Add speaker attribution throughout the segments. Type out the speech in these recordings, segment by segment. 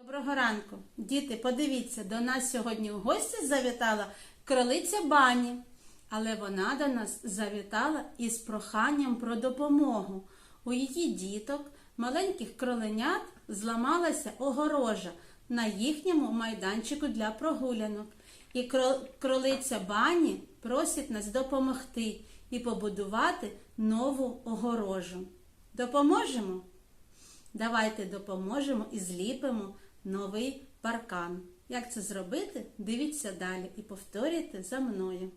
Speaker 1: Доброго ранку, діти, подивіться, до нас сьогодні в гості завітала кролиця Бані, але вона до нас завітала із проханням про допомогу. У її діток, маленьких кроленят, зламалася огорожа на їхньому майданчику для прогулянок. І кролиця Бані просить нас допомогти і побудувати нову огорожу. Допоможемо? Давайте допоможемо і зліпимо новий паркан. Як це зробити? Дивіться далі і повторюйте за мною.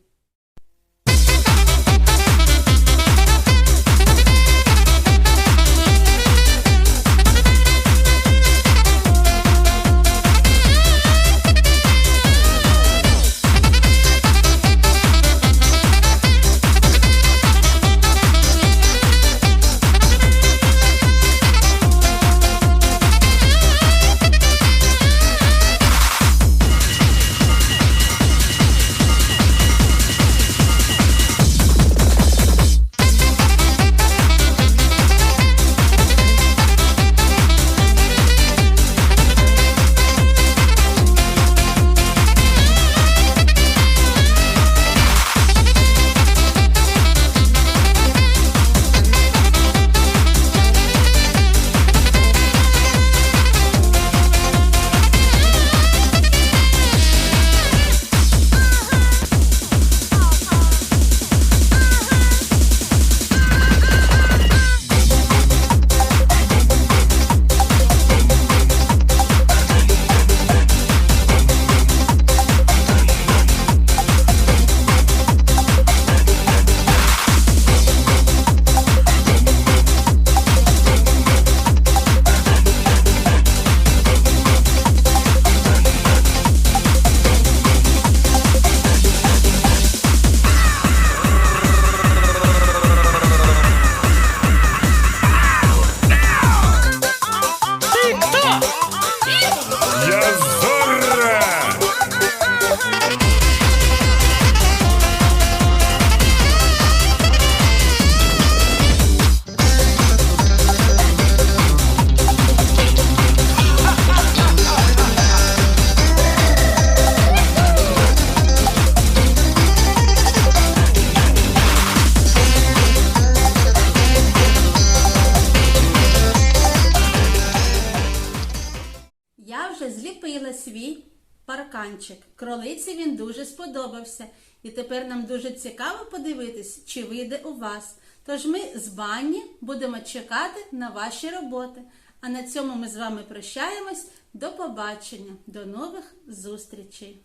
Speaker 1: Зліпила свій парканчик. Кролиці він дуже сподобався. І тепер нам дуже цікаво подивитись, чи вийде у вас. Тож ми з бані будемо чекати на ваші роботи. А на цьому ми з вами прощаємось. До побачення, до нових зустрічей!